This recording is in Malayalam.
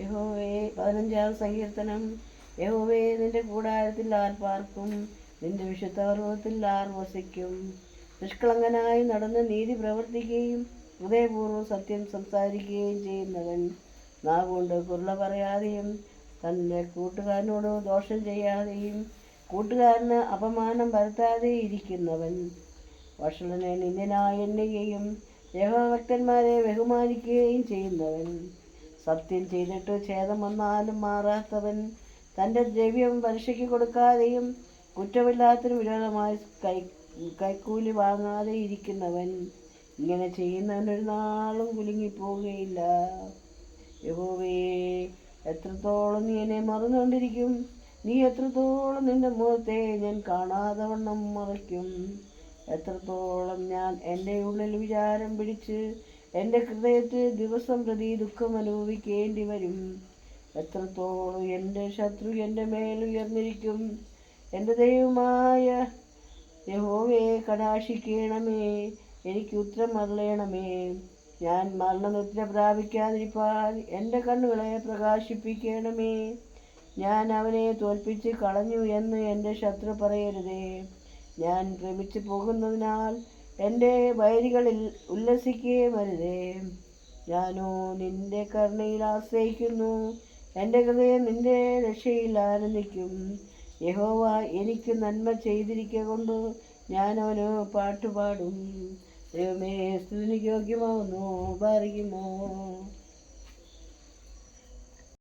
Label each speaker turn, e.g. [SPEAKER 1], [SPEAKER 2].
[SPEAKER 1] യഹോവേ പതിനഞ്ചാം സങ്കീർത്തനം. യഹോവേ നിന്റെ കൂടാരത്തിൽ ആർ പാർക്കും നിന്റെ വിശുദ്ധ പർവതത്തിൽ ആർ വസിക്കും. നിഷ്കളങ്കനായി നടന്ന് നീതി പ്രവർത്തിക്കുകയും ഹൃദയപൂർവം സത്യം സംസാരിക്കുകയും ചെയ്യുന്നവൻ നാവുകൊണ്ട് കുരുള പറയാതെയും തന്റെ കൂട്ടുകാരനോട് ദോഷം ചെയ്യാതെയും കൂട്ടുകാരന് അപമാനം വരുത്താതെ ഇരിക്കുന്നവൻ. വഷളനെ നിന്ദനായി എണ്ണുകയും യഹോഭക്തന്മാരെ ബഹുമാനിക്കുകയും ചെയ്യുന്നവൻ. സത്യം ചെയ്തിട്ട് ഛേദം വന്നാലും മാറാത്തവൻ തന്റെ ദ്രവ്യം പലിശയ്ക്ക് കൊടുക്കാതെയും കുറ്റമില്ലാത്തതിന് വിരോധമായി കൈ കൈക്കൂലി വാങ്ങാതെ ഇരിക്കുന്നവൻ ഇങ്ങനെ ചെയ്യുന്നവൻ ഒരു നാളും കുലുങ്ങിപ്പോവുകയില്ല. യഹോവേ എത്രത്തോളം നീ എന്നെ മറന്നുകൊണ്ടിരിക്കും? നീ എത്രത്തോളം നിന്റെ മുഖത്തെ ഞാൻ കാണാതെ വണ്ണം മറയ്ക്കും എത്രത്തോളം ഞാൻ എന്റെ ഉള്ളിൽ വിചാരം പിടിച്ച് എന്റെ ഹൃദയത്തിൽ ദിവസം പ്രതി ദുഃഖം അനുഭവിക്കേണ്ടി വരും. എത്രത്തോളം എന്റെ ശത്രു എന്റെ മേൽ ഉയർന്നിരിക്കും. എന്റെ ദൈവമായ യഹോവയെ കടാക്ഷിക്കണമേ. എനിക്ക് ഉത്തരം അരുളയണമേ ഞാൻ മരണനിദ്ര പ്രാപിക്കാതിരിപ്പാൻ എന്റെ കണ്ണുകളെ പ്രകാശിപ്പിക്കണമേ. ഞാൻ അവനെ തോൽപ്പിച്ച് കളഞ്ഞു എന്ന് എന്റെ ശത്രു പറയരുതേ. ഞാൻ ഭ്രമിച്ചു പോകുന്നതിനാൽ എന്റെ വൈരികളിൽ ഉല്ലസിക്കുകയും ഞാനോ നിന്റെ കരുണയിൽ ആശ്രയിക്കുന്നു. എന്റെ ഹൃദയം നിന്റെ രക്ഷയിൽ ആനന്ദിക്കും. യഹോവ എനിക്ക് നന്മ ചെയ്തിരിക്കുക കൊണ്ട് ഞാൻ അവന് പാട്ടുപാടും. ദൈവമേ സ്തുതിക്ക് യോഗ്യമാവുന്നു. പറയുമോ